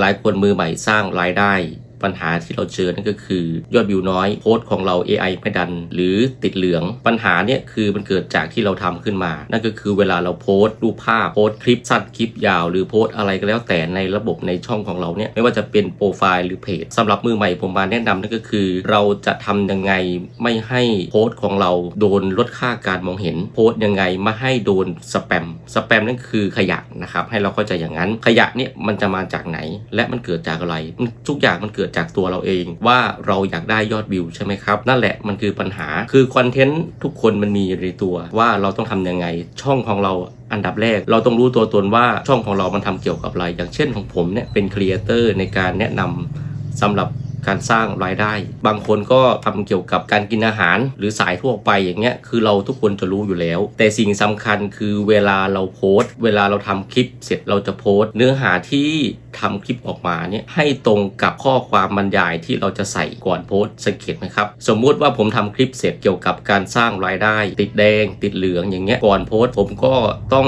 หลายๆคนมือใหม่สร้างรายได้ ปัญหาที่เราเจอนั่นก็คือยอดวิวน้อยโพสต์ของเรา AI ไม่ดัน หรือติดเหลืองปัญหาเนี่ยคือมันเกิดจากที่เราทำขึ้นมา นั่นก็คือเวลาเราโพสต์รูปภาพโพสต์คลิปสั้นคลิปยาว หรือโพสต์อะไรก็แล้วแต่ในระบบในช่องของเราเนี่ยไม่ว่าจะเป็นโปรไฟล์หรือเพจสำหรับมือใหม่ผมมาแนะนำนั่นก็คือ เราจะทำยังไงไม่ให้โพสต์ของเราโดนลดค่าการมองเห็นโพสต์ยังไงไม่ให้โดนสแปมสแปมนั่นคือขยะนะครับให้เราเข้าใจอย่างนั้นขยะเนี่ยมันจะมาจากไหน และมันเกิดจากอะไรทุกอย่างมันเกิดจากตัวเราเองว่าเราอยากได้ยอดวิวใช่ไหมครับ นั่นแหละมันคือปัญหาคือคอนเทนต์ทุกคนมันมีในตัวว่าเราต้องทำยังไง ช่องของเราอันดับแรกเราต้องรู้ตัวตนว่าช่องของเรามันทำเกี่ยวกับอะไร อย่างเช่นของผมเนี่ยเป็นครีเอเตอร์ในการแนะนำสำหรับ การสร้างรายได้ บางคนก็ทำเกี่ยวกับการกินอาหาร หรือสายทั่วไปอย่างเงี้ยคือเราทุกคนจะรู้อยู่แล้ว แต่สิ่งสำคัญคือเวลาเราโพสต์ เวลาเราทำคลิปเสร็จเราจะโพสต์ เนื้อหาที่ทำคลิปออกมาเนี่ยให้ตรงกับข้อความบรรยายที่เราจะใส่ก่อนโพสต์สังเกตไหมครับ สมมุติว่าผมทำคลิปเสร็จเกี่ยวกับการสร้างรายได้ ติดแดง ติดเหลืองอย่างเงี้ยก่อนโพสต์ผมก็ต้อง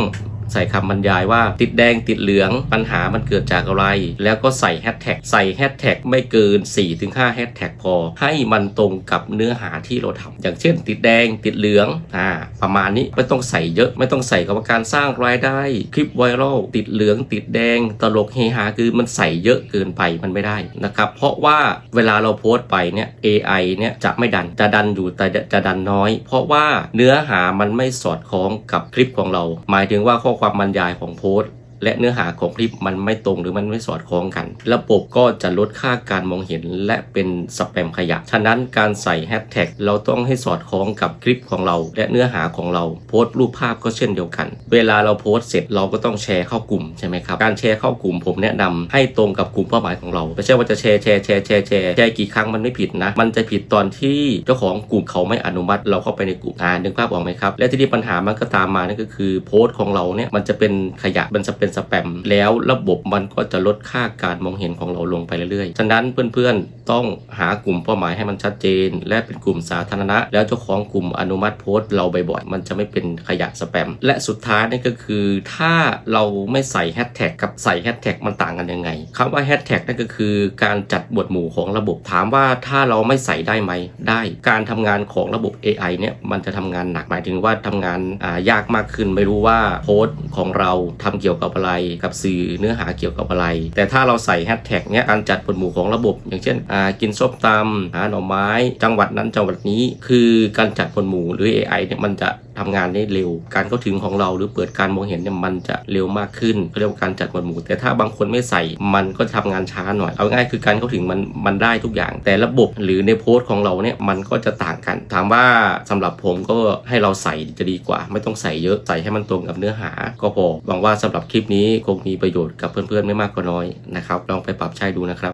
ใส่คำบรรยายว่าติดแดงติดเหลืองปัญหามันเกิดจากอะไร แล้วก็ใส่แฮชแท็กใส่แฮชแท็กไม่เกิน 4-5แฮชแท็กพอ ให้มันตรงกับเนื้อหาที่เราทำอย่างเช่น ติดแดงติดเหลืองอ่าประมาณนี้ไม่ต้องใส่เยอะไม่ต้องใส่กับการสร้างรายได้ คลิปไวรัลติดเหลืองติดแดง ตลกเฮฮาคือมันใส่เยอะเกินไปมันไม่ได้นะครับเพราะว่าเวลาเราโพสต์ไปเนี่ย AI เนี่ยจะไม่ดันจะดันอยู่แต่จะดันน้อย เพราะว่าเนื้อหามันไม่สอดคล้องกับคลิปของเรา หมายถึงว่าข้อความบรรยายของโพสต์ และเนื้อหาของคลิปมันไม่ตรงหรือมันไม่สอดคล้องกัน ระบบก็จะลดค่าการมองเห็นและเป็นสแปมขยะ ฉะนั้นการใส่แฮชแท็กเราต้องให้สอดคล้องกับคลิปของเรา และเนื้อหาของเรา โพสต์รูปภาพก็เช่นเดียวกัน เวลาเราโพสต์เสร็จเราก็ต้องแชร์เข้ากลุ่มใช่ไหมครับ การแชร์เข้ากลุ่มผมแนะนำให้ตรงกับกลุ่มเป้าหมายของเรา ไม่ใช่ว่าจะแชร์แชร์แชร์แชร์แชร์แชร์กี่ครั้งมันไม่ผิดนะ มันจะผิดตอนที่เจ้าของกลุ่มเขาไม่อนุมัติ เราเข้าไปในกลุ่มอ่านึกภาพออกไหมครับ และที่นี้ปัญหามันก็ตามมานั่นก็คือโพสต์ของเราเนี่ยมันจะเป็นขยะมันจะเป็นสแปมแล้วระบบมันก็จะลดค่าการมองเห็นของเราลงไปเรื่อยๆ ฉะนั้นเพื่อนๆ ต้องหากลุ่มเป้าหมายให้มันชัดเจน และเป็นกลุ่มสาธารณะ แล้วเจ้าของกลุ่มอนุมัติโพสต์เราบ่อยๆมันจะไม่เป็นขยะสแปม และสุดท้ายนี่ก็คือ ถ้าเราไม่ใส่แฮชแท็กกับใส่แฮชแท็กมันต่างกันยังไงคำว่าแฮชแท็กนั่นก็คือการจัดหมวดหมู่ของระบบถามว่าถ้าเราไม่ใส่ได้ไหมได้การทำงานของระบบ AI เนี่ยมันจะทำงานหนักหมายถึงว่าทำงานอ่ายากมากขึ้นไม่รู้ว่าโพสต์ของเราทำเกี่ยวกับอะไรกับสื่อเนื้อหาเกี่ยวกับอะไร แต่ถ้าเราใส่แฮชแท็กเนี้ยการจัดหมวดหมู่ของระบบ อย่างเช่นกินส้มตำหาหน่อไม้จังหวัดนั้นจังหวัดนี้ คือการจัดหมวดหมู่หรือ AI เนี่ยมันจะทำงานได้เร็ว การเข้าถึงของเราหรือเปิดการมองเห็นเนี่ยมันจะเร็วมากขึ้นเรียกว่าการจัดหมวดหมู่ แต่ถ้าบางคนไม่ใส่มันก็ทำงานช้าหน่อย เอาง่ายคือการเข้าถึงมันมันได้ทุกอย่าง แต่ระบบหรือในโพสต์ของเราเนี่ยมันก็จะต่างกัน ถามว่าสำหรับผมก็ให้เราใส่จะดีกว่า ไม่ต้องใส่เยอะใส่ให้มันตรงกับเนื้อหา ก็พอหวังว่าสำหรับคลิปนี้คงมีประโยชน์กับเพื่อนๆไม่มากก็น้อยนะครับลองไปปรับใช้ดูนะครับ